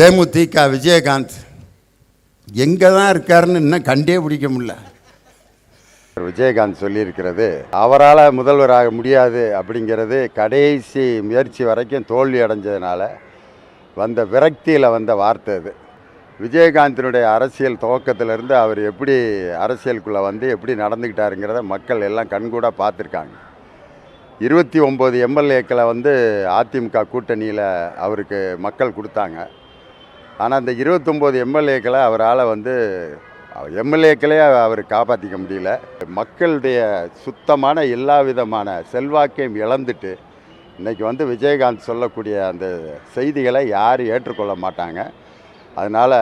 தேமுதிக விஜயகாந்த். எங்கே தான் இருக்காருன்னு இன்னும் கண்டே பிடிக்க முடியல. விஜயகாந்த் சொல்லியிருக்கிறது அவரால் முதல்வராக முடியாது அப்படிங்கிறது கடைசி முயற்சி வரைக்கும் தோல்வி அடைஞ்சதுனால வந்த விரக்தியில் வந்த வார்த்தை அது. விஜயகாந்தினுடைய அரசியல் துவக்கத்திலிருந்து அவர் எப்படி அரசியலுக்குள்ளே வந்து எப்படி நடந்துக்கிட்டாருங்கிறத மக்கள் எல்லாம் கண்கூட பார்த்துருக்காங்க. இருபத்தி ஒம்பது எம்எல்ஏக்களை வந்து அதிமுக கூட்டணியில் அவருக்கு மக்கள் கொடுத்தாங்க. ஆனால் அந்த இருபத்தொம்போது எம்எல்ஏக்களை அவரால் வந்து எம்எல்ஏக்களே அவர் காப்பாற்றிக்க முடியல. மக்களுடைய சுத்தமான எல்லா விதமான செல்வாக்கையும் இழந்துட்டு இன்றைக்கி வந்து விஜயகாந்த் சொல்லக்கூடிய அந்த செய்திகளை யாரும் ஏற்றுக்கொள்ள மாட்டாங்க. அதனால்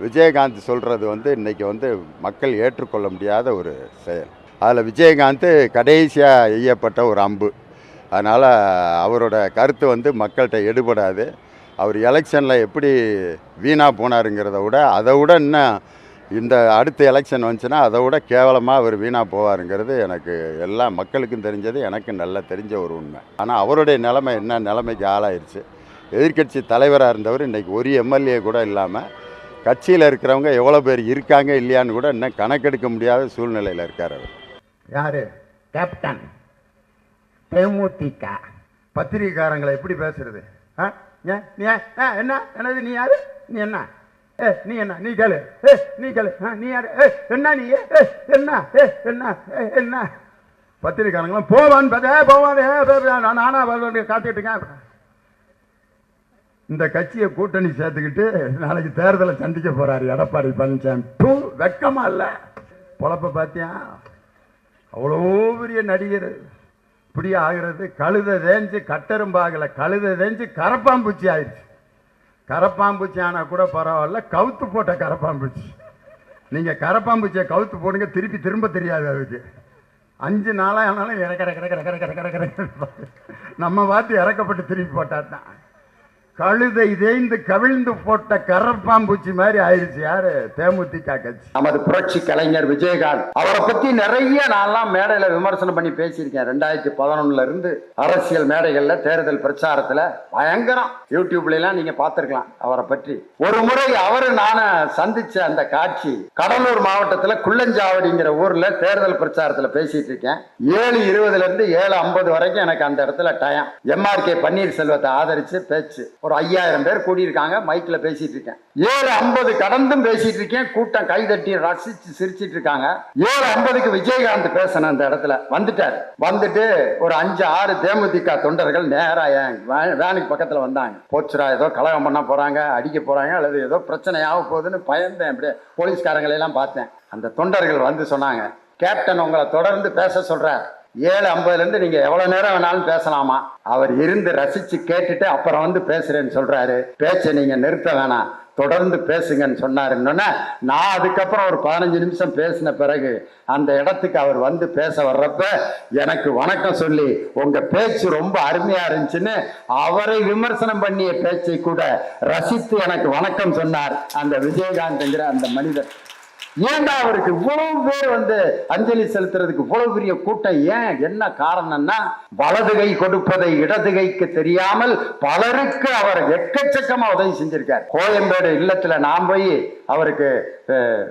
விஜயகாந்த் சொல்கிறது வந்து இன்றைக்கி வந்து மக்கள் ஏற்றுக்கொள்ள முடியாத ஒரு செயல். அதில் விஜயகாந்த் கடைசியாக எய்யப்பட்ட ஒரு அம்பு. அதனால் அவரோட கருத்து வந்து மக்கள்கிட்ட எடுபடாது. அவர் எலெக்ஷனில் எப்படி வீணாக போனாருங்கிறத விட அதை விட இன்னும் இந்த அடுத்த எலெக்ஷன் வந்துச்சுன்னா அதை விட கேவலமாக அவர் வீணாக போவாருங்கிறது எனக்கு எல்லா மக்களுக்கும் தெரிஞ்சது எனக்கு நல்லா தெரிஞ்ச ஒரு உண்மை. ஆனால் அவருடைய நிலைமை என்ன? நிலைமைக்கு ஆளாயிருச்சு. எதிர்க்கட்சி தலைவராக இருந்தவர் இன்றைக்கி ஒரு எம்எல்ஏ கூட இல்லாமல் கட்சியில் இருக்கிறவங்க எவ்வளோ பேர் இருக்காங்க இல்லையான்னு கூட இன்னும் கணக்கெடுக்க முடியாத சூழ்நிலையில் இருக்கார் அவர். யார்? கேப்டன். தேமுதிக. பத்திரிகைக்காரங்களை எப்படி பேசுறது? ஆ? ஏ நீ ஆ, என்ன? என்னது நீ யாரு? நீ என்ன? ஏ நீ என்ன? நீ கேளு. ஏ நீ கேளு. ஆ, நீ யாரு? ஏ என்ன நீ? ஏ ஏ, என்ன? ஏ என்ன? ஏ, என்ன? பத்திரிக்காரங்களும் போவான் பதே போவான் நான் நானா வருவேன் காத்துக்கிட்டு இருக்கேன். இந்த கட்சியை கூட்டணி சேர்த்துக்கிட்டு நாளைக்கு தேர்தலை சந்திக்க போறாரு எடப்பாடி பழனிசாமி. டூ வெக்கமா இல்லை. பொழப்ப பார்த்தியா அவ்வளோ பெரிய நடிகர். இப்படி ஆகிறது கழுத தேஞ்சு கட்டெரும்பாகலை கழுத தேஞ்சு கரப்பாம்பூச்சி ஆயிடுச்சு கரப்பாம்பூச்சி ஆனால் கூட பரவாயில்ல கவுத்து போட்ட கரப்பாம்பூச்சி நீங்கள் கரப்பாம்பூச்சியை கவுத்து போடுங்க திருப்பி திரும்ப தெரியாது அதுக்கு அஞ்சு நாளாக ஆனாலும் இறக்கிற கிடக்கிற கிடக்கிற கிடக்கிற நம்ம பார்த்து இறக்கப்பட்டு திருப்பி போட்டால் தான் கழுதை தேய்ந்து கவிழ்ந்து போட்ட கரப்பாம்பூச்சி மாதிரி ஆயிடுச்சு. யாரு? தேமுதிக கட்சி. நமது புரட்சி கலைஞர் விஜயகாந்த். அவரை பத்தி நிறைய நான்லாம் மேடையில விமர்சனம் பண்ணி பேசியிருக்கேன். ரெண்டாயிரத்தி பதினொன்னுல இருந்து அரசியல் மேடைகள்ல தேர்தல் பிரச்சாரத்துல பயங்கரம். யூடியூப்ல எல்லாம் நீங்க பார்த்திருக்கலாம் அவரை பற்றி. ஒரு முறை அவரு நான சந்திச்ச அந்த காட்சி கடலூர் மாவட்டத்துல குள்ளஞ்சாவடிங்கிற ஊர்ல தேர்தல் பிரச்சாரத்துல பேசிட்டு இருக்கேன். ஏழு இருபதுல இருந்து ஏழு ஐம்பது வரைக்கும் எனக்கு அந்த இடத்துல டயம் எம்ஆர்கே பன்னீர்செல்வத்தை ஆதரிச்சு பேச்சு. ஒரு ஐயாயிரம் பேர் கூடியிருக்காங்க மைக்கில் பேசிட்டு இருக்கேன். ஏழு ஐம்பது கடந்தும் பேசிட்டு இருக்கேன் கூட்டம் கைதட்டி ரசிச்சு சிரிச்சிட்டு இருக்காங்க. ஏழு ஐம்பதுக்கு விஜயகாந்த் பேசணும் அந்த இடத்துல. வந்துட்டார். வந்துட்டு ஒரு அஞ்சு ஆறு தேமுதிக தொண்டர்கள் நேராக வேனுக்கு பக்கத்தில் வந்தாங்க. போச்சுரா ஏதோ கலகம் பண்ண போறாங்க அடிக்க போறாங்க அல்லது ஏதோ பிரச்சனையாக போகுதுன்னு பயந்தேன் அப்படியே போலீஸ்காரங்களெல்லாம் பார்த்தேன். அந்த தொண்டர்கள் வந்து சொன்னாங்க கேப்டன் உங்களை தொடர்ந்து பேச சொல்றார். ஏழு ஐம்பதுலேருந்து நீங்கள் எவ்வளோ நேரம் வேணாலும் பேசலாமா? அவர் இருந்து ரசித்து கேட்டுட்டு அப்புறம் வந்து பேசுகிறேன்னு சொல்கிறாரு பேச்சை நீங்கள் நிறுத்த வேணாம். தொடர்ந்து பேசுங்கன்னு சொன்னாருன்னொன்னே நான் அதுக்கப்புறம் ஒரு பதினஞ்சு நிமிஷம் பேசின பிறகு அந்த இடத்துக்கு அவர் வந்து பேச வர்றப்ப எனக்கு வணக்கம் சொல்லி உங்கள் பேச்சு ரொம்ப அருமையாக இருந்துச்சுன்னு அவரை விமர்சனம் பண்ணிய பேச்சை கூட ரசித்து எனக்கு வணக்கம் சொன்னார் அந்த விஜயகாந்த்ங்கிற அந்த மனிதர். ஏன்டா அவருக்கு இவ்வளவு பேர் வந்து அஞ்சலி செலுத்துறதுக்கு இவ்வளவு பெரிய கூட்டம்? ஏன்? என்ன காரணம்னா வலது கை கொடுப்பதை இடது கைக்கு தெரியாமல் பலருக்கு அவர் எக்கச்சக்கமா உதவி செஞ்சிருக்கார். கோயம்பேடு இல்லத்துல நான் போய் அவருக்கு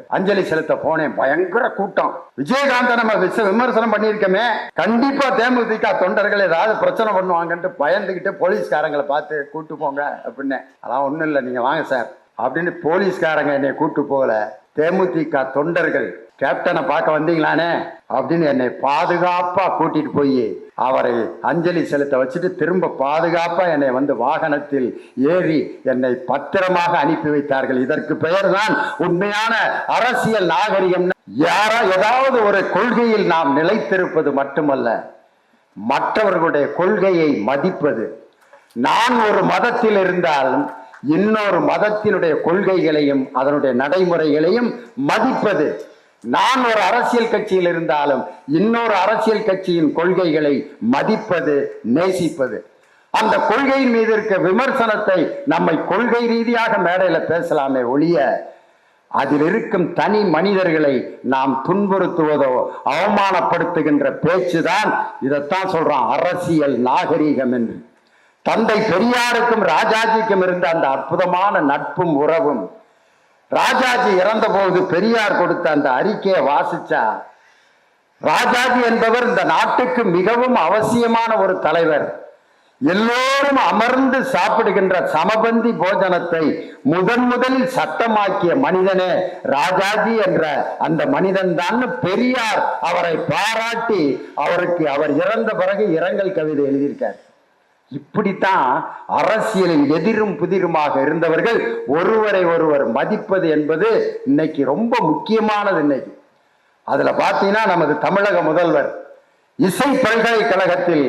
அஞ்சலி செலுத்த போனேன். பயங்கர கூட்டம். விஜயகாந்த நம்ம விச விமர்சனம் பண்ணியிருக்கோமே. கண்டிப்பா தேமுதிக தொண்டர்கள் ஏதாவது பிரச்சனை பண்ணுவாங்கன்ட்டு பயந்துகிட்டு போலீஸ்காரங்களை பார்த்து கூட்டு போங்க அப்படின்னு. அதான் ஒண்ணும் இல்லை நீங்க வாங்க சார். அப்படின்னு போலீஸ்காரங்க என்னை கூட்டு போகல. தேமுதிக தொண்டர்கள் கேப்டனை பார்க்க வந்தீங்களானே? அப்படின்னு என்னை பாதுகாப்பா கூட்டிட்டு போய் அவரை அஞ்சலி செலுத்த வச்சுட்டு திரும்ப பாதுகாப்பா என்னை வந்து வாகனத்தில் ஏறி என்னை பத்திரமாக அனுப்பி வைத்தார்கள். இதற்கு பெயர் தான் உண்மையான அரசியல் நாகரிகம். யாரா ஏதாவது ஒரு கொள்கையில் நாம் நிலைத்திருப்பது மட்டுமல்ல மற்றவர்களுடைய கொள்கையை மதிப்பது. நான் ஒரு மதத்தில் இருந்தாலும் இன்னொரு மதத்தினுடைய கொள்கைகளையும் அதனுடைய நடைமுறைகளையும் மதிப்பது. நான் ஒரு அரசியல் கட்சியில் இருந்தாலும் இன்னொரு அரசியல் கட்சியின் கொள்கைகளை மதிப்பது நேசிப்பது. அந்த கொள்கையின் மீது இருக்க விமர்சனத்தை நம்மை கொள்கை ரீதியாக மேடையில பேசலாமே ஒழிய அதில் இருக்கும் தனி மனிதர்களை நாம் துன்புறுத்துவதோ அவமானப்படுத்துகின்ற பேச்சுதான் இதைத்தான் சொல்றான் அரசியல் நாகரீகம் என்று. தந்தை பெரியாருக்கும் ராஜாஜிக்கும் இருந்த அந்த அற்புதமான நட்பும் உறவும் ராஜாஜி இறந்தபோது பெரியார் கொடுத்த அந்த அறிக்கையை வாசிச்சா ராஜாஜி என்பவர் இந்த நாட்டுக்கு மிகவும் அவசியமான ஒரு தலைவர். எல்லோரும் அமர்ந்து சாப்பிடுகின்ற சமபந்தி போஜனத்தை முதன் முதலில் சட்டமாக்கிய மனிதனே ராஜாஜி என்ற அந்த மனிதன் தான் பெரியார். அவரை பாராட்டி அவருக்கு அவர் இறந்த பிறகு இரங்கல் கவிதை எழுதியிருக்கார். இப்படித்தான் அரசியலில் எதிரும் புதிருமாக இருந்தவர்கள் ஒருவரை ஒருவர் மதிப்பது என்பது இன்னைக்கு ரொம்ப முக்கியமானது இன்னைக்கு. அதுல பார்த்தீங்கன்னா நமது தமிழக முதல்வர் இசை பல்கலைக்கழகத்தில்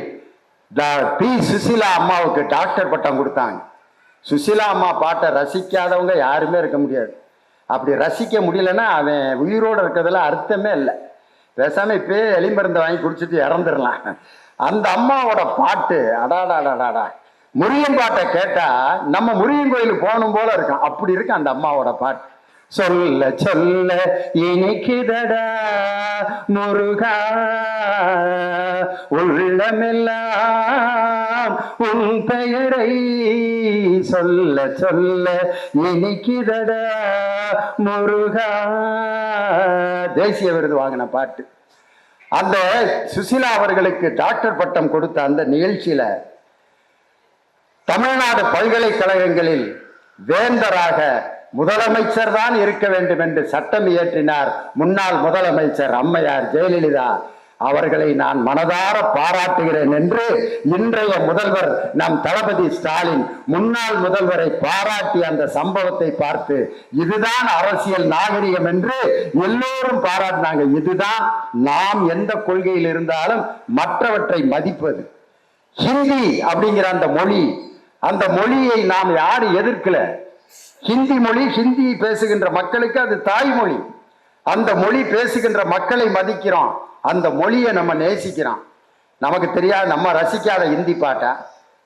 பி சுசிலா அம்மாவுக்கு டாக்டர் பட்டம் கொடுத்தாங்க. சுசிலா அம்மா பாட்டை ரசிக்காதவங்க யாருமே இருக்க முடியாது. அப்படி ரசிக்க முடியலன்னா அவன் உயிரோடு இருக்கிறதுல அர்த்தமே இல்லை. பேசாமல் இப்பயே எலிமருந்து வாங்கி குடிச்சிட்டு இறந்துடலாம். அந்த அம்மாவோட பாட்டு அடாடாடாடாடா. முருகன் பாட்டை கேட்டா நம்ம முருகன் கோயிலுக்கு போகணும் போல இருக்கும். அப்படி இருக்கு அந்த அம்மாவோட பாட்டு. சொல்ல சொல்ல இனிக்குதடா முருகா. உள்ளமெல்லாம் உன் பெயரை சொல்ல சொல்ல இனிக்குதடா முருகா. தேசிய விருது வாங்கின பாட்டு. அந்த சுசிலா அவர்களுக்கு டாக்டர் பட்டம் கொடுத்த அந்த நிகழ்ச்சியில தமிழ்நாடு பல்கலைக்கழகங்களில் வேந்தராக முதலமைச்சர் தான் இருக்க வேண்டும் என்று சட்டம் இயற்றினார் முன்னாள் முதலமைச்சர் அம்மையார் ஜெயலலிதா. அவர்களை நான் மனதார பாராட்டுகிறேன் என்று இன்றைய முதல்வர் நம் தளபதி ஸ்டாலின் முன்னாள் முதல்வரை பாராட்டி அந்த சம்பவத்தை பார்த்து இதுதான் அரசியல் நாகரிகம் என்று எல்லோரும் பாராட்டினாங்க. இதுதான் நாம் எந்த கொள்கையில் இருந்தாலும் மற்றவற்றை மதிப்பது. ஹிந்தி அப்படிங்கிற அந்த மொழி அந்த மொழியை நாம் யாரும் எதிர்க்கல. ஹிந்தி மொழி ஹிந்தி பேசுகின்ற மக்களுக்கு அது தாய்மொழி. அந்த மொழி பேசுகின்ற மக்களை மதிக்கிறோம் அந்த மொழியை நம்ம நேசிக்கிறோம் நமக்கு தெரியாத நம்ம ரசிக்காத ஹிந்தி பாட்டா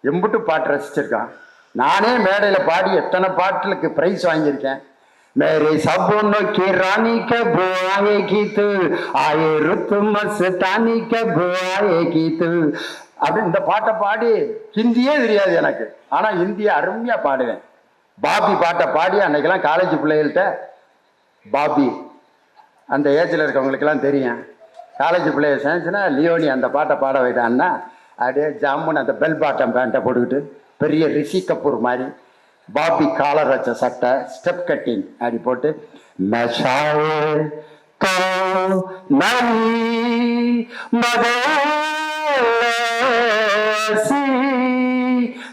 எம்புட்டு பாட்டு ரசிச்சிருக்கான் நானே மேடையில் பாடி எத்தனை பாட்டுக்கு பிரைஸ் வாங்கியிருக்கேன் मेरे सपनों की रानी कब आएगी तू आए रुत मस्तानी कब आएगी तू அப்படி இந்த பாட்டை பாடி ஹிந்தியே தெரியாது எனக்கு ஆனா ஹிந்தியை அருமையா பாடுவேன் பாபி பாட்டை பாடி அன்னைக்கெல்லாம் காலேஜ் பிள்ளைகள்கிட்ட பாபி அந்த ஏஜில் இருக்கவங்களுக்கெல்லாம் தெரியும் காலேஜ் பிள்ளைய சேர்ந்துச்சுன்னா லியோனி அந்த பாட்டை பாட வைட்டான்னா அப்படியே ஜாமுன் அந்த பெல் பாட்டம் பேண்ட்டை போட்டுக்கிட்டு பெரிய ரிஷி கபூர் மாதிரி பாபி காலர் வச்ச சட்டை ஸ்டெப் கட்டிங் அப்படி போட்டு மெஷாவே கோ நரி मदसी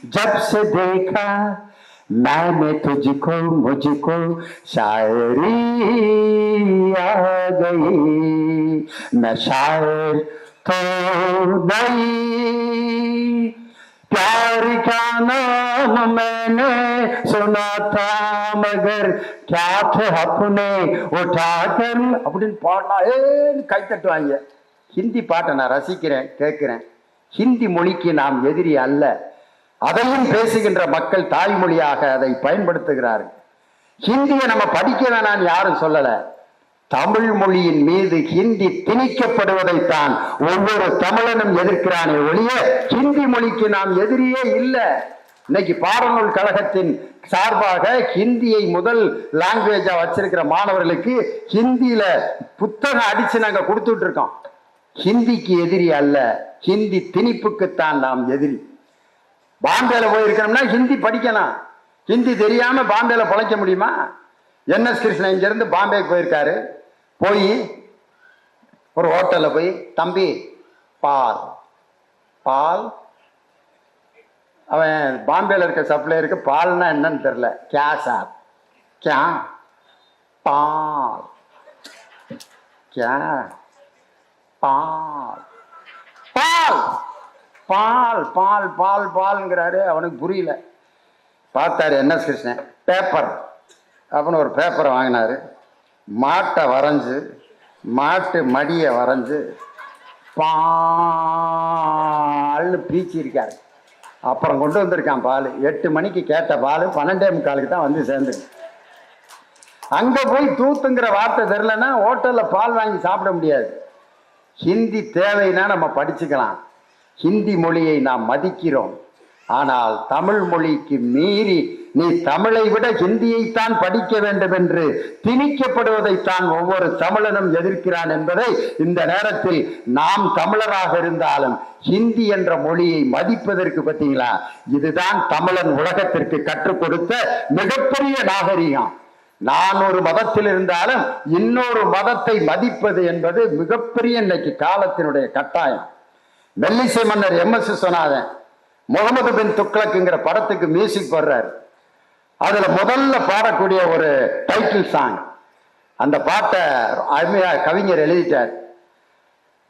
जब से देखा मैंने तुझको मुझको शायरी आ गई मैं शायर तो नहीं प्यार का नाम मैंने सुना था मगर क्या थे अपने उठाकर அப்படின்னு பாடினா ஏன்னு கை தட்டுவாங்க ஹிந்தி பாட்டை நான் ரசிக்கிறேன் கேட்கிறேன் ஹிந்தி மொழிக்கு நாம் எதிரி அல்ல அதையும் பேசுகின்ற மக்கள் தாய்மொழியாக அதை பயன்படுத்துகிறார்கள். ஹிந்தியை நம்ம படிக்க வேணாம்னு யாரும் சொல்லல. தமிழ் மொழியின் மீது ஹிந்தி திணிக்கப்படுவதைத்தான் ஒவ்வொரு தமிழனும் எதிர்க்கிறானே ஒழிய ஹிந்தி மொழிக்கு நாம் எதிரியே இல்லை. இன்னைக்கு பாடநூல் கழகத்தின் சார்பாக ஹிந்தியை முதல் லாங்குவேஜா வச்சிருக்கிற மாணவர்களுக்கு ஹிந்தியில புத்தகம் அடிச்சு நாங்க கொடுத்துட்டு இருக்கோம். ஹிந்திக்கு எதிரி அல்ல ஹிந்தி திணிப்புக்குத்தான் நாம் எதிரி. பாம்பேல போயிருக்கோம்னா ஹிந்தி படிக்கணும். ஹிந்தி தெரியாம பாம்பேல பிழைக்க முடியுமா? என்எஸ் கிருஷ்ணன் இங்கிருந்து பாம்பேக்கு போயிருக்காரு. போய் ஒரு ஹோட்டலில் போய் தம்பி பால் பால். அவன் பாம்பேல இருக்க சப்ளையருக்கு பால்னா என்னன்னு தெரில K sir K ball. K ball. Ball ball ball பால்ங்கிறாரு. அவனுக்கு புரியல. பார்த்தாரு என்ன கிருஷ்ணன் பேப்பர். அப்படின்னு ஒரு பேப்பரை வாங்கினாரு. மாட்டை வரைஞ்சு மாட்டு மடியை வரைஞ்சு பால்னு பீச்சிருக்காரு. அப்புறம் கொண்டு வந்திருக்கான் பால். எட்டு மணிக்கு கேட்ட பால் பன்னெண்டே முக்காலுக்கு தான் வந்து சேர்ந்துருக்கு அங்கே போய் தூத்துங்கிற வார்த்தை தெரிலன்னா ஹோட்டலில் பால் வாங்கி சாப்பிட முடியாது. ஹிந்தி தேவைன்னா நம்ம படிச்சுக்கலாம். ஹிந்தி மொழியை நாம் மதிக்கிறோம். ஆனால் தமிழ் மொழிக்கு மீறி நீ தமிழை விட ஹிந்தியைத்தான் படிக்க வேண்டும் என்று திணிக்கப்படுவதைத்தான் ஒவ்வொரு தமிழனும் எதிர்க்கிறான் என்பதை இந்த நேரத்தில் நாம் தமிழராக இருந்தாலும் ஹிந்தி என்ற மொழியை மதிப்பதற்கு பார்த்தீங்களா? இதுதான் தமிழன் உலகத்திற்கு கற்றுக் கொடுத்த மிகப்பெரிய நாகரிகம். நான் ஒரு மதத்தில் இருந்தாலும் இன்னொரு மதத்தை மதிப்பது என்பது மிகப்பெரிய இன்னைக்கு காலத்தினுடைய கட்டாயம். மெல்லிசை மன்னர் எம் எஸ் விஸ்வநாதன் முகமது பின் துக்ளக்குங்கிற படத்துக்கு மியூசிக் போடுறாரு. அதுல முதல்ல பாடக்கூடிய ஒரு டைட்டில் சாங் அந்த பாட்டை அருமையா கவிஞர் எழுதிட்டார்.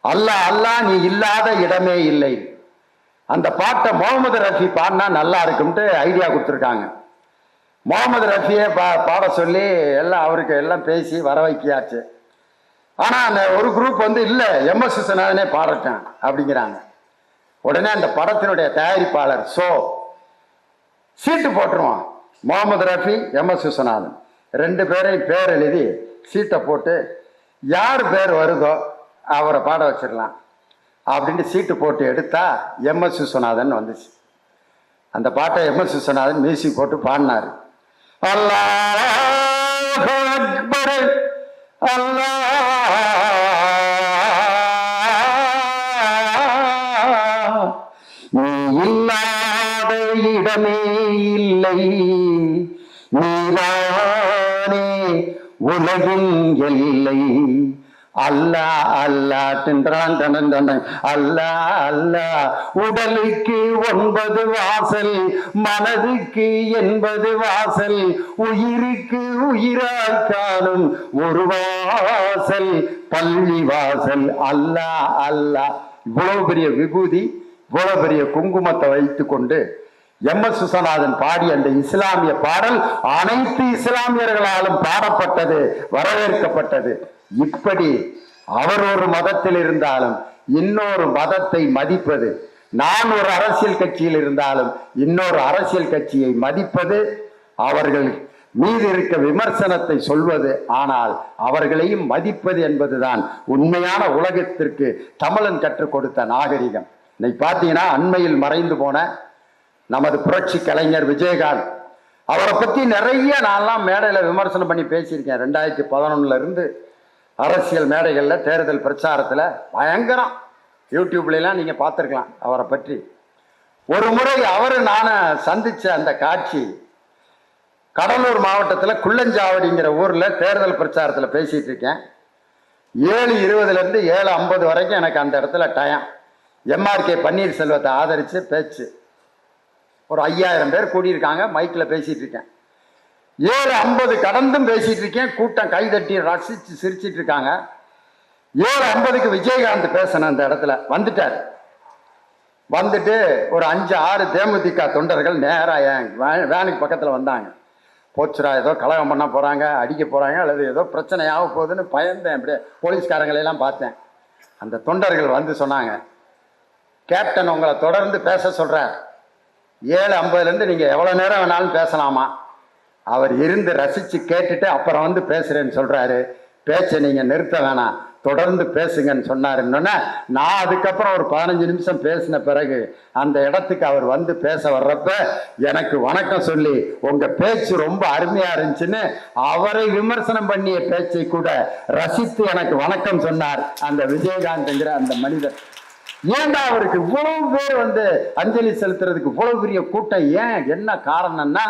அல்லாஹ் அல்லாஹ் நீ இல்லாத இடமே இல்லை. அந்த பாட்டை முகமது ரஃபி பாடினா நல்லா இருக்கும்ட்டு ஐடியா கொடுத்துருக்காங்க. முகமது ரஃபியை பா பாட சொல்லி எல்லாம் அவருக்கு எல்லாம் பேசி வர வைக்கியாச்சு. ஆனால் அந்த ஒரு குரூப் வந்து இல்லை எம்எஸ் விஸ்வநாதனே பாடட்டேன் அப்படிங்கிறாங்க. உடனே அந்த படத்தினுடைய தயாரிப்பாளர் ஸோ சீட்டு போட்டுருவான். முகமது ரஃபி எம்எஸ் விஸ்வநாதன் ரெண்டு பேரையும் பேர் எழுதி சீட்டை போட்டு யார் பேர் வருதோ அவரை பாட வச்சிடலாம் அப்படின்ட்டு சீட்டு போட்டு எடுத்தா எம்எஸ் விஸ்வநாதன் வந்துச்சு. அந்த பாட்டை எம்எஸ் விஸ்வநாதன் மியூசிக் போட்டு பாடினார். அல்லாஹ் அக்பர். நீ இல்லாத இடமே இல்லை. நீதானே உலகின் எல்லை. அல்லா அல்லா தின்றான் தனன் தனன் அல்லா அல்லா உடலுக்கு ஒன்பது வாசல் மனதுக்கு எண்பது வாசல் உயிருக்கு உயிராய் காணும் ஒரு வாசல் பள்ளி வாசல். அல்லா அல்லா. இவ்வளவு பெரிய விபூதி இவ்வளவு பெரிய குங்குமத்தை வைத்து கொண்டு எம் எஸ் சுசநாதன் பாடிய அந்த இஸ்லாமிய பாடல் அனைத்து இஸ்லாமியர்களாலும் பாடப்பட்டது வரவேற்கப்பட்டது. இப்படி அவர் ஒரு மதத்தில் இருந்தாலும் இன்னொரு மதத்தை மதிப்பது நான் ஒரு அரசியல் கட்சியில் இருந்தாலும் இன்னொரு அரசியல் கட்சியை மதிப்பது அவர்கள் மீது இருக்க விமர்சனத்தை சொல்வது ஆனால் அவர்களையும் மதிப்பது என்பதுதான் உண்மையான உலகத்திற்கு தமிழன் கற்றுக் கொடுத்த நாகரிகம். இன்னைக்கு பார்த்தீங்கன்னா அண்மையில் மறைந்து போன நமது புரட்சி கலைஞர் விஜயகாந்த். அவரை பற்றி நிறைய நான்லாம் மேடையில் விமர்சனம் பண்ணி பேசியிருக்கேன். ரெண்டாயிரத்தி பதினொன்னுல இருந்து அரசியல் மேடைகளில் தேர்தல் பிரச்சாரத்தில் பயங்கரம். யூடியூப்லாம் நீங்கள் பார்த்துருக்கலாம் அவரை பற்றி. ஒரு முறை அவர் நான் சந்தித்த அந்த காட்சி கடலூர் மாவட்டத்தில் குள்ளஞ்சாவடிங்கிற ஊரில் தேர்தல் பிரச்சாரத்தில் பேசிகிட்டு இருக்கேன். ஏழு இருபதுலேருந்து ஏழு ஐம்பது வரைக்கும் எனக்கு அந்த இடத்துல டயம் எம்ஆர்கே பன்னீர்செல்வத்தை ஆதரித்து பேச்சு. ஒரு ஐயாயிரம் பேர் கூடியிருக்காங்க மைக்கில் பேசிகிட்டு இருக்கேன். ஏழு ஐம்பது கடந்தும் பேசிகிட்டு இருக்கேன் கூட்டம் கைதட்டி ரசித்து சிரிச்சிட்டு இருக்காங்க ஏழு ஐம்பதுக்கு விஜயகாந்த் பேசணும் அந்த இடத்துல. வந்துட்டார். வந்துட்டு ஒரு அஞ்சு ஆறு தேமுதிக தொண்டர்கள் நேராக என் வேனுக்கு பக்கத்தில் வந்தாங்க. போச்சுரா ஏதோ கலகம் பண்ண போகிறாங்க அடிக்க போகிறாங்க அல்லது ஏதோ பிரச்சனை ஆக போகுதுன்னு பயந்தேன். அப்படியே போலீஸ்காரங்களையெல்லாம் பார்த்தேன். அந்த தொண்டர்கள் வந்து சொன்னாங்க கேப்டன் உங்களை தொடர்ந்து பேச சொல்கிறார் ஏழு ஐம்பதுலேருந்து நீங்கள் எவ்வளோ நேரம் வேணாலும் பேசலாமா? அவர் இருந்து ரசித்து கேட்டுட்டு அப்புறம் வந்து பேசுகிறேன்னு சொல்கிறாரு பேச்சை நீங்கள் நிறுத்த வேணாம். தொடர்ந்து பேசுங்கன்னு சொன்னாருன்னொன்னே நான் அதுக்கப்புறம் ஒரு பதினஞ்சு நிமிஷம் பேசின பிறகு அந்த இடத்துக்கு அவர் வந்து பேச வர்றப்ப எனக்கு வணக்கம் சொல்லி உங்கள் பேச்சு ரொம்ப அருமையாக இருந்துச்சுன்னு அவரை விமர்சனம் பண்ணிய பேச்சை கூட ரசித்து எனக்கு வணக்கம் சொன்னார் அந்த விஜயகாந்த்ங்கிற அந்த மனிதர். ஏன்டா அவருக்கு இவ்வளவு பேர் வந்து அஞ்சலி செலுத்துறதுக்கு இவ்வளவு பெரிய கூட்டம்? ஏன்? என்ன காரணம்னா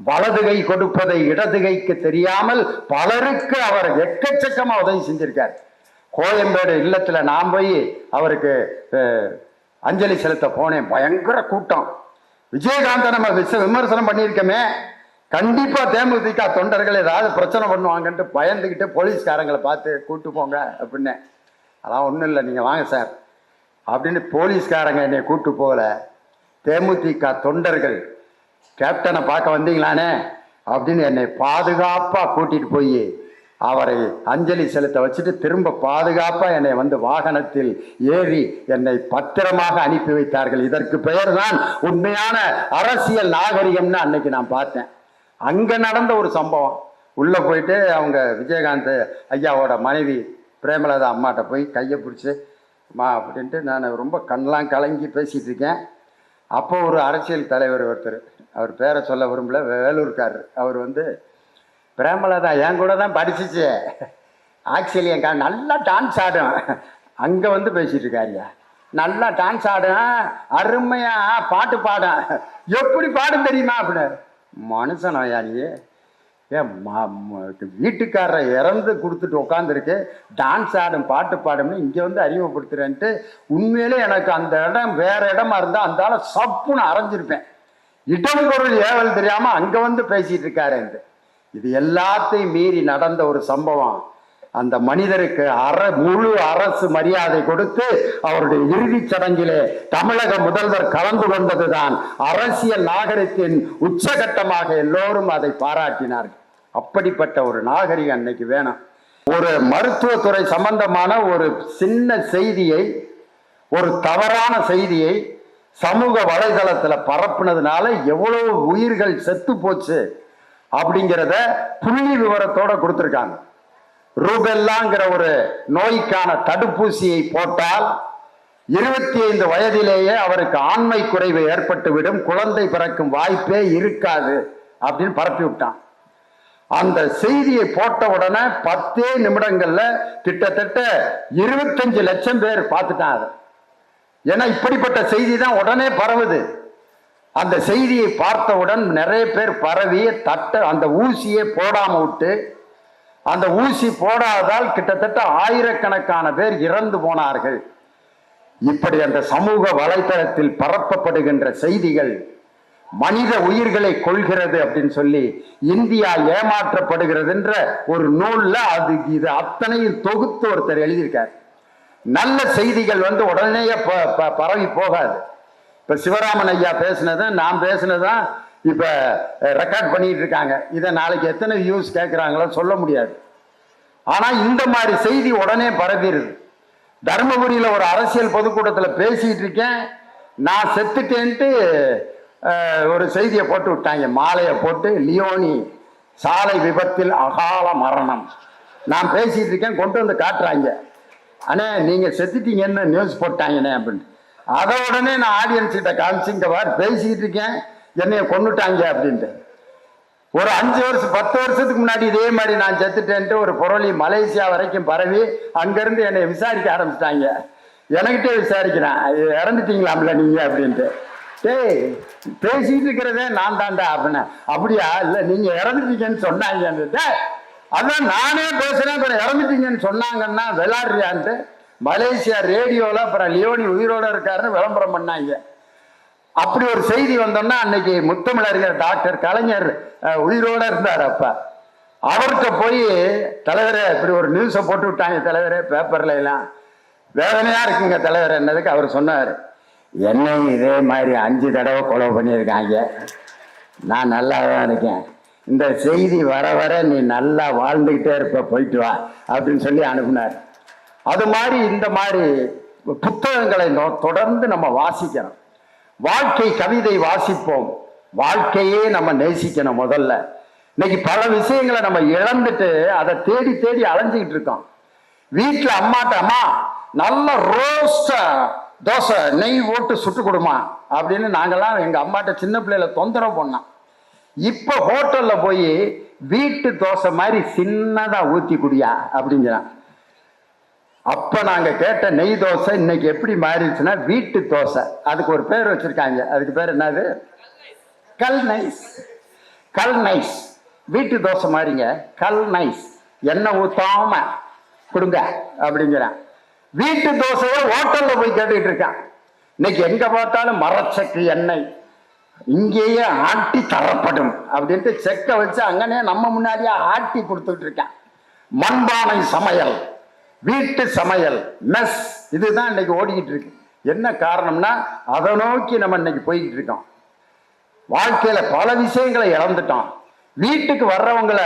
வலது கை கொடுப்பதை இடது கைக்கு தெரியாமல் பலருக்கு அவர் எக்கச்சக்கமா உதவி செஞ்சிருக்கார். கோயம்பேடு இல்லத்துல நான் போய் அவருக்கு அஞ்சலி செலுத்த போனேன். பயங்கர கூட்டம். விஜயகாந்தை நம்ம விச விமர்சனம் பண்ணியிருக்கோமே. கண்டிப்பா தேமுதிக தொண்டர்கள் ஏதாவது பிரச்சனை பண்ணுவாங்கன்ட்டு பயந்துக்கிட்டு போலீஸ்காரங்களை பார்த்து கூட்டு போங்க அப்படின்னேன் அதான் ஒன்றும் இல்லை நீங்கள் வாங்க சார். அப்படின்னு போலீஸ்காரங்க என்னை கூட்டு போகல. தேமுதிக தொண்டர்கள் கேப்டனை பார்க்க வந்தீங்களானே? அப்படின்னு என்னை பாதுகாப்பாக கூட்டிட்டு போய் அவரை அஞ்சலி செலுத்த வச்சுட்டு திரும்ப பாதுகாப்பாக என்னை வந்து வாகனத்தில் ஏறி என்னை பத்திரமாக அனுப்பி வைத்தார்கள். இதற்கு பெயர் தான் உண்மையான அரசியல் நாகரிகம்னு அன்னைக்கு நான் பார்த்தேன். அங்கே நடந்த ஒரு சம்பவம். உள்ளே போயிட்டு அவங்க விஜயகாந்த் ஐயாவோட மனைவி பிரேமலதா அம்மாட்ட போய் கையை பிடிச்சி மா அப்படின்ட்டு நான் ரொம்ப கண்ணெலாம் கலங்கி பேசிகிட்டு இருக்கேன். அப்போ ஒரு அரசியல் தலைவர் ஒருத்தர் அவர் பேரை சொல்ல விரும்பல வேலூர்காரர். அவர் வந்து பிரேமலதா என் கூட தான் படிச்சிச்சு. ஆக்சுவலி என் கா- நல்லா டான்ஸ் ஆடும். அங்கே வந்து பேசிகிட்டு இருக்காருயா நல்லா டான்ஸ் ஆடும். அருமையாக பாட்டு பாடும். எப்படி பாடும் தெரியுமா அப்படின்னு மனுஷனாயா நீ? ஏன் வீட்டுக்காரரை இறந்து கொடுத்துட்டு உட்காந்துருக்கு டான்ஸ் ஆடும் பாட்டு பாடும்னு இங்கே வந்து அறிமுகப்படுத்துகிறேன்ட்டு உண்மையிலே எனக்கு அந்த இடம் வேற இடமா இருந்தால் அந்த ஆளை சப்புன்னு அரைஞ்சிருப்பேன். இடம் பொருள் ஏவல் தெரியாம அங்க வந்து பேசிட்டு இருக்காரு இது எல்லாத்தையும் மீறி நடந்த ஒரு சம்பவம். அந்த மனிதருக்கு அற முழு அரசு மரியாதை கொடுத்து அவருடைய இறுதிச் சடங்கிலே தமிழக முதல்வர் கலந்து கொண்டதுதான். அரசியல் நாகரிகத்தின் உச்சகட்டமாக எல்லோரும் அதை பாராட்டினார்கள். அப்படிப்பட்ட ஒரு நாகரிகம் அன்னைக்கு வேணும். ஒரு மருத்துவத்துறை சம்பந்தமான ஒரு சின்ன செய்தியை ஒரு தவறான செய்தியை சமூக வலைதளத்துல பரப்புனதுனால எவ்வளவு உயிர்கள் செத்து போச்சு அப்படிங்கிறத புள்ளி விவரத்தோட கொடுத்துருக்காங்க. ரூபெல்லாங்கிற ஒரு நோய்க்கான தடுப்பூசியை போட்டால் இருபத்தி ஐந்து வயதிலேயே அவருக்கு ஆண்மை குறைவு ஏற்பட்டுவிடும் குழந்தை பிறக்கும் வாய்ப்பே இருக்காது அப்படின்னு பரப்பி விட்டான். அந்த செய்தியை போட்ட உடனே பத்தே நிமிடங்கள்ல கிட்டத்தட்ட இருபத்தஞ்சு லட்சம் பேர் பார்த்துட்டான் அதை ஏன்னா இப்படிப்பட்ட செய்தி தான் உடனே பரவுது. அந்த செய்தியை பார்த்தவுடன் நிறைய பேர் பரவி தட்ட அந்த ஊசியை போடாம விட்டு அந்த ஊசி போடாததால் கிட்டத்தட்ட ஆயிரக்கணக்கான பேர் இறந்து போனார்கள். இப்படி அந்த சமூக வலைத்தளத்தில் பரப்பப்படுகின்ற செய்திகள் மனித உயிர்களை கொள்கிறது அப்படின்னு சொல்லி இந்தியா ஏமாற்றப்படுகிறதுன்ற ஒரு நூல்ல அது இது அத்தனையும் தொகுத்து ஒருத்தர் எழுதியிருக்கார். நல்ல செய்திகள் வந்து உடனே ப- ப- பரவி போகாது. இப்போ சிவராமன் ஐயா பேசினதும் நான் பேசினதான் இப்போ ரெக்கார்ட் பண்ணிட்டு இருக்காங்க. இதை நாளைக்கு எத்தனை வியூஸ் கேட்குறாங்களோ சொல்ல முடியாது. ஆனால் இந்த மாதிரி செய்தி உடனே பரவிடுது தருமபுரியில் ஒரு அரசியல் பொதுக்கூட்டத்தில் பேசிகிட்டு இருக்கேன். நான் செத்துட்டேன்ட்டு ஒரு செய்தியை போட்டு விட்டாங்க. மாலையை போட்டு லியோனி சாலை விபத்தில் அகால மரணம். நான் பேசிகிட்டு இருக்கேன் கொண்டு வந்து காட்டுறாங்க. அண்ணே நீங்கள் செத்துட்டீங்கன்னு நியூஸ் போட்டாங்கண்ணே அப்படின்னு அதை உடனே நான் ஆடியன்ஸ் கிட்ட காமிச்சு இந்த பாரு பேசிக்கிட்டு இருக்கேன். என்னைய கொண்டுட்டாங்க அப்படின்ட்டு. ஒரு அஞ்சு வருஷம் பத்து வருஷத்துக்கு முன்னாடி இதே மாதிரி நான் செத்துட்டேன்ட்டு ஒரு புரளி மலேசியா வரைக்கும் பரவி அங்கேருந்து என்னை விசாரிக்க ஆரம்பிச்சிட்டாங்க. எனக்கிட்டே விசாரிக்கிறேன் இறந்துட்டீங்களாம்ல நீங்கள் அப்படின்ட்டு. டேய் பேசிட்டு இருக்கிறதே நான் தான்டா அப்படின்னு அப்படியா? இல்லை நீங்கள் இறந்துட்டீங்கன்னு சொன்னாங்க அதான் நானே பேசுறேன் அப்புறம் இறந்துட்டீங்கன்னு சொன்னாங்கன்னா விளாடுறியான்ட்டு மலேசியா ரேடியோவில் அப்புறம் லியோனி உயிரோட இருக்காருன்னு விளம்பரம் பண்ணாங்க. அப்படி ஒரு செய்தி வந்தோம்னா அன்னைக்கு முத்தமிழறிஞர் டாக்டர் கலைஞர் உயிரோட இருந்தார் அப்ப. அவர்கிட்ட போய் தலைவரே இப்படி ஒரு நியூஸை போட்டு விட்டாங்க தலைவரே பேப்பர்ல எல்லாம். வேதனையா இருக்குங்க தலைவர் என்னதுக்கு அவர் சொன்னார். என்னையும் இதே மாதிரி அஞ்சு தடவை கொலை பண்ணியிருக்காங்க. நான் நல்லா தான் இருக்கேன். இந்த செய்தி வர வர நீ நல்லா வாழ்ந்துக்கிட்டே இருப்ப போயிட்டு வா அப்படின்னு சொல்லி அனுப்புனார். அது மாதிரி இந்த மாதிரி புத்தகங்களை தொடர்ந்து நம்ம வாசிக்கணும். வாழ்க்கை கவிதை வாசிப்போம். வாழ்க்கையே நம்ம நேசிக்கணும் முதல்ல. இன்னைக்கு பல விஷயங்களை நம்ம இழந்துட்டு அதை தேடி தேடி அலைஞ்சிக்கிட்டு இருக்கோம். வீட்டில் அம்மாட்ட அம்மா நல்ல ரோஸ்ட தோசை நெய் போட்டு சுட்டு கொடுமா அப்படின்னு நாங்கெல்லாம் எங்கள் அம்மாட்ட சின்ன பிள்ளையில தொந்தரவு பண்ணோம். இப்போ ஹோட்டலில் போய் வீட்டு தோசை மாதிரி சின்னதாக ஊற்றி குடியா அப்படிங்கிறான் அப்போ நாங்கள் கேட்ட நெய் தோசை இன்னைக்கு எப்படி மாறிடுச்சுன்னா வீட்டு தோசை. அதுக்கு ஒரு பேர் வச்சுருக்காங்க. அதுக்கு பேர் என்னது? கல் நைஸ். கல் நைஸ். வீட்டு தோசை மாதிரிங்க. கல் நைஸ். எண்ணெய் ஊற்றாம கொடுங்க அப்படிங்கிறான் வீட்டு தோசையை ஹோட்டலில் போய் கேட்டுக்கிட்டு இருக்கான். இன்னைக்கு எங்கே பார்த்தாலும் மரச்சக்கு எண்ணெய். இங்கேயே ஆட்டி தரப்படும் அப்படின்ட்டு செக்கை வச்சு அங்கனே நம்ம முன்னாடியே ஆட்டி கொடுத்துட்டு இருக்கேன் மண்பானை சமையல் வீட்டு சமையல் மெஸ் இதுதான் இன்னைக்கு ஓடிக்கிட்டு இருக்கு என்ன காரணம்னா அதை நோக்கி நம்ம இன்னைக்கு போய்கிட்டு இருக்கோம் வாழ்க்கையில பல விஷயங்களை இழந்துட்டோம். வீட்டுக்கு வர்றவங்கள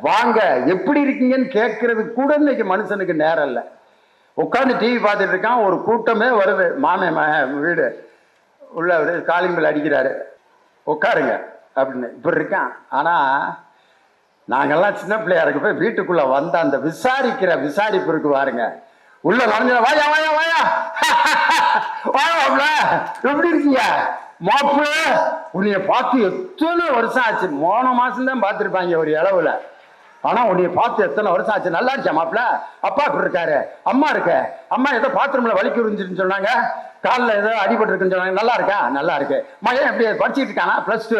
வாங்க எப்படி இருக்கீங்கன்னு கேட்கறது கூட இன்னைக்கு மனுஷனுக்கு நேரம் இல்லை. உட்காந்து டிவி பார்த்துட்டு இருக்கான் ஒரு கூட்டமே வருது. மாமே வீடு. உள்ள ஒரு காலிங் அடிக்கிறாரு. உட்காருங்க அப்படின்னு. இப்படி இருக்கான். ஆனால் நாங்கள்லாம் சின்ன பிள்ளையா இருக்க போய் வீட்டுக்குள்ள வந்த அந்த விசாரிக்கிற விசாரிப்பு இருக்கு பாருங்க உள்ள நுழைஞ்ச வாயா வாயா வாயா. வாயா எப்படி இருக்கீங்க? மாப்பிள்ள உன்னைய பார்த்து எத்தனை வருஷம் ஆச்சு? மூணு மாசம் தான் பார்த்துருப்பாங்க ஒரு இளவுல. ஆனா உன்னைய பார்த்து எத்தனை வருஷம் ஆச்சு? நல்லா இருக்கியா மாப்பிள்ள அப்பா இப்படி இருக்காரு. அம்மா இருக்க. அம்மா ஏதோ பாத்ரூம்ல வலிக்கு உறிஞ்சிருன்னு சொன்னாங்க. காலில் ஏதோ அடிபட்டு இருக்குன்னு சொன்னாங்க. நல்லா இருக்கா? நல்லா இருக்கு. மகன் எப்படி படிச்சுட்டு இருக்கானா? பிளஸ் டூ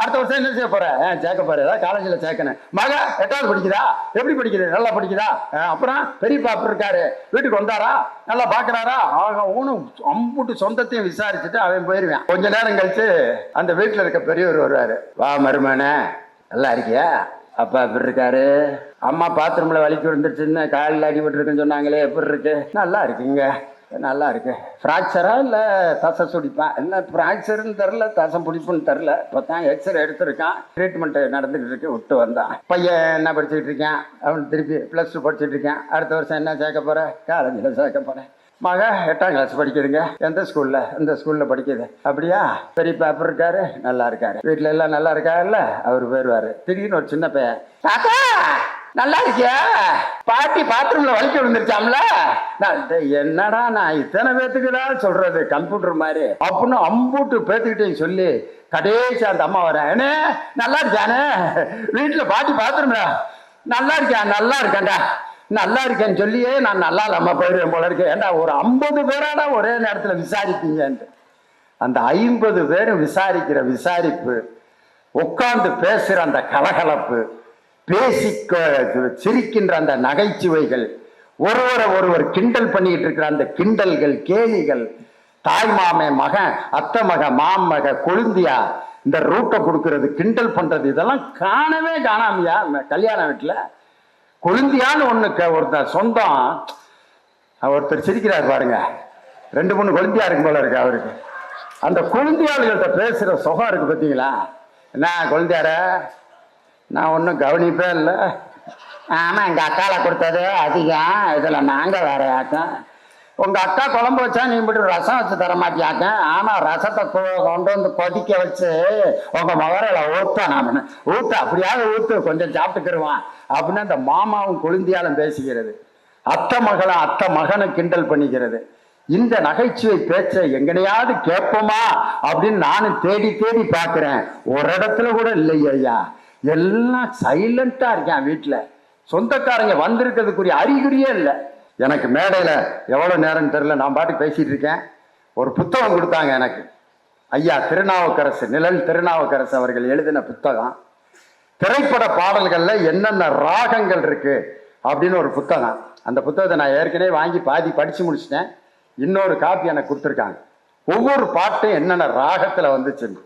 அடுத்த வருஷம் என்ன செய்ய போற? சேர்க்க போற. ஏதாவது காலேஜில் சேர்க்கணும். மக எட்டாவது படிக்குதா? எப்படி படிக்குது? நல்லா படிக்குதா? அப்புறம் பெரிய பாப்பு இருக்காரு. வீட்டுக்கு வந்தாரா? நல்லா பாக்குறாரா? ஆக ஊனும் அம்புட்டு சொந்தத்தையும் விசாரிச்சுட்டு அவன் போயிருவான். கொஞ்ச நேரம் கழிச்சு அந்த வீட்டில் இருக்க பெரியவர் வருவாரு. வா மருமனே நல்லா இருக்கியா? அப்பா எப்படி இருக்காரு? அம்மா பாத்ரூம்ல வலிக்கு விழுந்துருச்சுன்னு காலில் அடிபட்டுருக்குன்னு சொன்னாங்களே எப்படி இருக்கு? நல்லா இருக்குங்க. நல்லா இருக்கு. ஃப்ராக்சரா இல்லை தசை சுடிப்பா? இல்லை ஃப்ராக்சர்னு தெரில தசை பிடிப்புன்னு தெரில இப்போ தான் எக்ஸ்ரே எடுத்திருக்கான். ட்ரீட்மெண்ட் நடந்துகிட்டு இருக்கு விட்டு வந்தான். பையன் என்ன படிச்சுட்டு இருக்கான்? அவன் திருப்பி ப்ளஸ் டூ படிச்சுட்டு இருக்கான். அடுத்த வருஷம் என்ன சேர்க்க போகிறேன் காலேஜில் சேர்க்க போறேன். மக எட்டாம் கிளாஸ் படிக்குதுங்க. எந்த ஸ்கூல்ல எந்த ஸ்கூல்ல படிக்குது. அப்படியா? பெரிய பேப்பர் இருக்காரு? நல்லா இருக்காரு. வீட்டுல எல்லாம் நல்லா இருக்காருல்ல? அவர் போயிருவாரு. திடீர்னு ஒரு சின்ன பையன் தாத்தா நல்லா இருக்கியா? பாட்டி பாத்ரூம்ல வலிக்க விழுந்துருச்சாம்ல? என்னடா நான் இத்தனை பேத்துக்குதான் சொல்றது? கம்ப்யூட்டர் மாதிரி. அப்படின்னு அம்பூட்டு பேத்துக்கிட்டே சொல்லி கடைசி அந்த அம்மா வரேன் என்ன நல்லா இருக்கானே வீட்டுல பாட்டி பாத்ரூம்ல நல்லா இருக்கியா நல்லா இருக்கேன்டா. நல்லா இருக்கேன்னு சொல்லியே நான் நல்லா இல்லாமல் போயிடுவேன் போல இருக்கேன் ஏன்டா ஒரு ஐம்பது பேராடா ஒரே நேரத்தில் விசாரிப்பீங்கன்ட்டு. அந்த ஐம்பது பேரும் விசாரிக்கிற விசாரிப்பு உட்கார்ந்து பேசுகிற அந்த கலகலப்பு பேசி சிரிக்கின்ற அந்த நகைச்சுவைகள் ஒருவரை ஒருவர் கிண்டல் பண்ணிட்டு இருக்கிற அந்த கிண்டல்கள் கேலிகள் தாய் மாமே மகன் அத்தை மக மாமக கொழுந்தியா இந்த ரூட்டை கொடுக்கறது கிண்டல் பண்றது இதெல்லாம் காணவே காணாமையா? கல்யாண வீட்டில்? கொழுந்தியான்னு ஒன்று ஒருத்தர் சொந்தம் ஒருத்தர் சிரிக்கிறார் பாருங்க. ரெண்டு மூணு கொழுந்தியா இருக்கும் போல இருக்கு அவருக்கு. அந்த கொழுந்தியாளுகள்கிட்ட பேசுகிற சுகம் இருக்கு பார்த்தீங்களா என்ன கொழுந்தியார? நான் ஒன்றும் கவனிப்பே இல்லை. ஆமாம் எங்கள் அக்காவில் கொடுத்தது அதிகம். இதில் நாங்கள் வேற ஆட்டம் உங்கள் அக்கா குழம்பு வச்சா நீ மட்டும் ரசம் வச்சு தர மாட்டியாக்க? ஆனால் ரசத்தை கொண்டு வந்து கொதிக்க வச்சு உங்கள் மகரில் ஊத்த நான். ஊத்த அப்படியாவது ஊத்து கொஞ்சம் சாப்பிட்டுக்கிருவான் அப்படின்னு அந்த மாமாவும் குழந்தையாலும் பேசுகிறது. அத்தை மகளும் அத்தை மகனை கிண்டல் பண்ணிக்கிறது. இந்த நகைச்சுவை பேச்சை எங்கனையாவது கேட்போமா? அப்படின்னு நானும் தேடி தேடி பார்க்குறேன். ஒரு இடத்துல கூட இல்லை ஐயா. எல்லாம் சைலண்டா இருக்கேன் வீட்டில் சொந்தக்காரங்க வந்திருக்கிறதுக்குரிய அறிகுறியே இல்லை. எனக்கு மேடையில் எவ்வளோ நேரம் தெரில நான் பாட்டு பேசிகிட்டு இருக்கேன். ஒரு புத்தகம் கொடுத்தாங்க எனக்கு. ஐயா திருநாவுக்கரசு நிழல் திருநாவுக்கரசு அவர்கள் எழுதின புத்தகம். திரைப்பட பாடல்களில் என்னென்ன ராகங்கள் இருக்குது அப்படின்னு ஒரு புத்தகம். அந்த புத்தகத்தை நான் ஏற்கனவே வாங்கி பாதி படித்து முடிச்சிட்டேன். இன்னொரு காப்பி எனக்கு கொடுத்துருக்காங்க. ஒவ்வொரு பாட்டும் என்னென்ன ராகத்தில் வந்துச்சு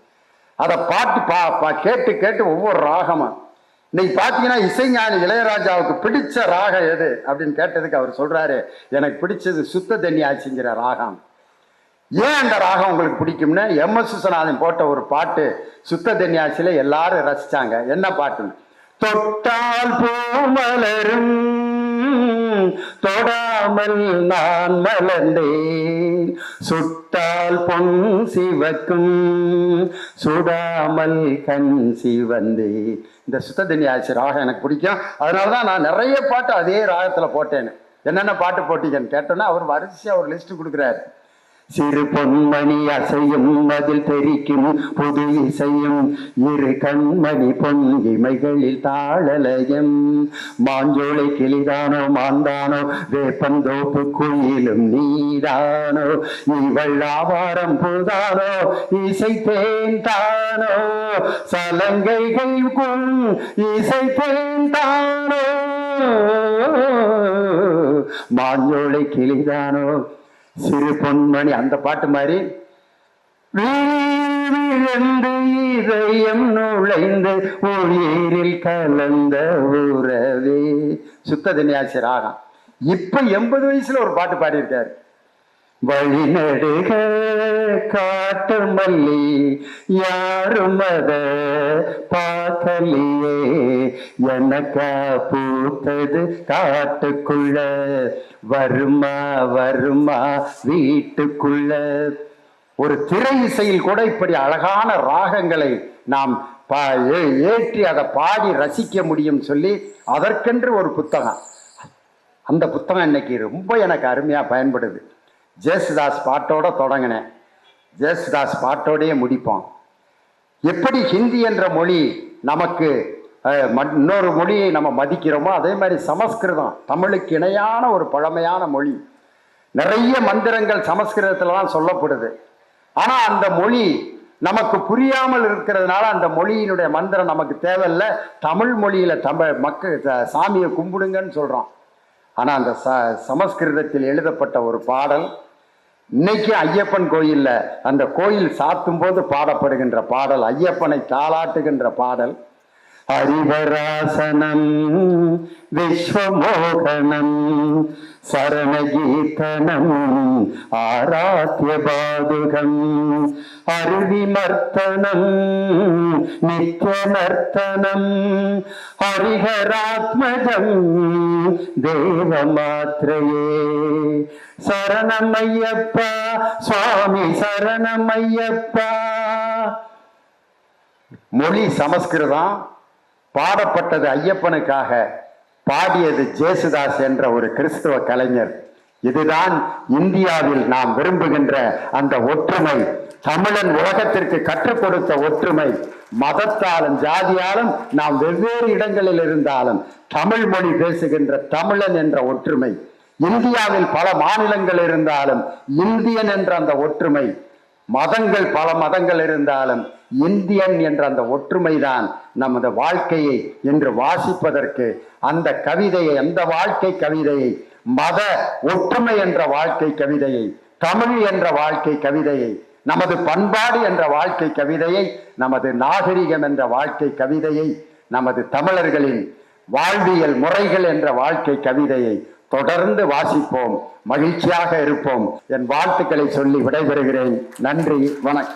அதை பாட்டு பா பா- கேட்டு கேட்டு ஒவ்வொரு ராகமும் இன்னைக்கு பார்த்தீங்கன்னா இசைஞானி இளையராஜாவுக்கு பிடிச்ச ராகம் எது? அப்படின்னு கேட்டதுக்கு அவர் சொல்றாரு எனக்கு பிடிச்சது சுத்த தண்ணி ஆச்சுங்கிற ராகம். ஏன் அந்த ராகம் உங்களுக்கு பிடிக்கும்னு? எம். எஸ். விஸ்வநாதன் போட்ட ஒரு பாட்டு சுத்த தன்யாசில எல்லாரும் ரசிச்சாங்க. என்ன பாட்டுன்னு? தொட்டால் பூமலரும் தொடாமல் நான் மலர்ந்தேன். சுட்டால் பொன் சிவக்கும் சுடாமல் கண் சிவந்தேன். இந்த சுத்த ஆச்சு ராகம் எனக்கு பிடிக்கும். அதனால தான் நான் நிறைய பாட்டு அதே ராகத்தில் போட்டேன்னு என்னென்ன பாட்டு போட்டீங்கன்னு கேட்டோன்னா அவர் வரிசையாக ஒரு லிஸ்ட்டு கொடுக்குறாரு. சிறு பொன்மணி அசையும் அதில் தெரிக்கும் புது இசையும் இரு கண்மணி பொன் இமைகளில் தாழலயம். மாஞ்சோலை கிளிதானோ மாந்தானோ வேப்பந்தோப்பு குயிலும் நீதானோ இவள் ஆவாரம் புதானோ இசை தேன் தானோ சலங்கைகள் குன் இசை தேன் தானோ. மாஞ்சோலை கிளிதானோ சிறு பொன்மணி அந்த பாட்டு மாதிரி. விழுந்து இதயம் நுழைந்து ஒளியில் கலந்த உறவே சுத்த தனியாசி ராகம் இப்ப எண்பது வயசுல ஒரு பாட்டு பாடியிருக்காரு. வழிநடுக காட்டு மல்லி யாரும் அத பார்க்கலையே. எனக்கா பூத்தது காட்டுக்குள்ள வருமா வருமா வீட்டுக்குள்ள. ஒரு திரை இசையில் கூட இப்படி அழகான ராகங்களை நாம் பா- ஏற்றி அதை பாடி ரசிக்க முடியும் சொல்லி அதற்கென்று ஒரு புத்தகம். அந்த புத்தகம் இன்னைக்கு ரொம்ப எனக்கு அருமையாக பயன்படுது. ஜேசுதாஸ் பாட்டோட தொடங்கினேன். ஜேசுதாஸ் பாட்டோடயே முடிப்போம். எப்படி ஹிந்தி என்ற மொழி நமக்கு ம- இன்னொரு மொழியை நம்ம மதிக்கிறோமோ அதே மாதிரி சமஸ்கிருதம் தமிழுக்கு இணையான ஒரு பழமையான மொழி. நிறைய மந்திரங்கள் சமஸ்கிருதத்தில் தான் சொல்லப்படுது. ஆனால் அந்த மொழி நமக்கு புரியாமல் இருக்கிறதுனால அந்த மொழியினுடைய மந்திரம் நமக்கு தேவையில்லை. தமிழ் மொழியில் தமிழ் மக்கள் சாமியை கும்பிடுங்கன்னு சொல்கிறோம் ஆனால் அந்த ச சமஸ்கிருதத்தில் எழுதப்பட்ட ஒரு பாடல் இன்னைக்கு ஐயப்பன் கோயிலில் அந்த கோயில் சாத்தும் போது பாடப்படுகின்ற பாடல் ஐயப்பனை தாளாட்டுகின்ற பாடல். ஹரிவராசனம் விஸ்வமோகனம் சரணகீர்த்தனம் ஆராத்திய பாதுகம் அருவிமர்த்தனம் நித்ய நர்த்தனம் ஹரிஹராத்மஜம் தேவமாத்ரையே. சரணமையப்பா சுவாமி சரணமையப்பா. மொழி சமஸ்கிருதம் பாடப்பட்டது ஐயப்பனுக்காக. பாடியது ஜேசுதாஸ் என்ற ஒரு கிறிஸ்துவ கலைஞர். இதுதான் இந்தியாவில் நாம் விரும்புகின்ற அந்த ஒற்றுமை. தமிழன் உலகத்திற்கு கற்றுக் கொடுத்த ஒற்றுமை. மதத்தாலும் ஜாதியாலும் நாம் வெவ்வேறு இடங்களில் இருந்தாலும் தமிழ் மொழி பேசுகின்ற தமிழன் என்ற ஒற்றுமை. இந்தியாவில் பல மாநிலங்கள் இருந்தாலும் இந்தியன் என்ற அந்த ஒற்றுமை. மதங்கள் பல மதங்கள் இருந்தாலும் இந்தியன் என்ற அந்த ஒற்றுமைதான் நமது வாழ்க்கையை என்று வாசிப்பதற்கு அந்த கவிதையை அந்த வாழ்க்கை கவிதையை மத ஒற்றுமை என்ற வாழ்க்கை கவிதையை தமிழ் என்ற வாழ்க்கை கவிதையை நமது பண்பாடு என்ற வாழ்க்கை கவிதையை நமது நாகரிகம் என்ற வாழ்க்கை கவிதையை நமது தமிழர்களின் வாழ்வியல் முறைகள் என்ற வாழ்க்கை கவிதையை தொடர்ந்து வாசிப்போம். மகிழ்ச்சியாக இருப்போம். என் வாழ்த்துக்களை சொல்லி விடைபெறுகிறேன். நன்றி. வணக்கம்.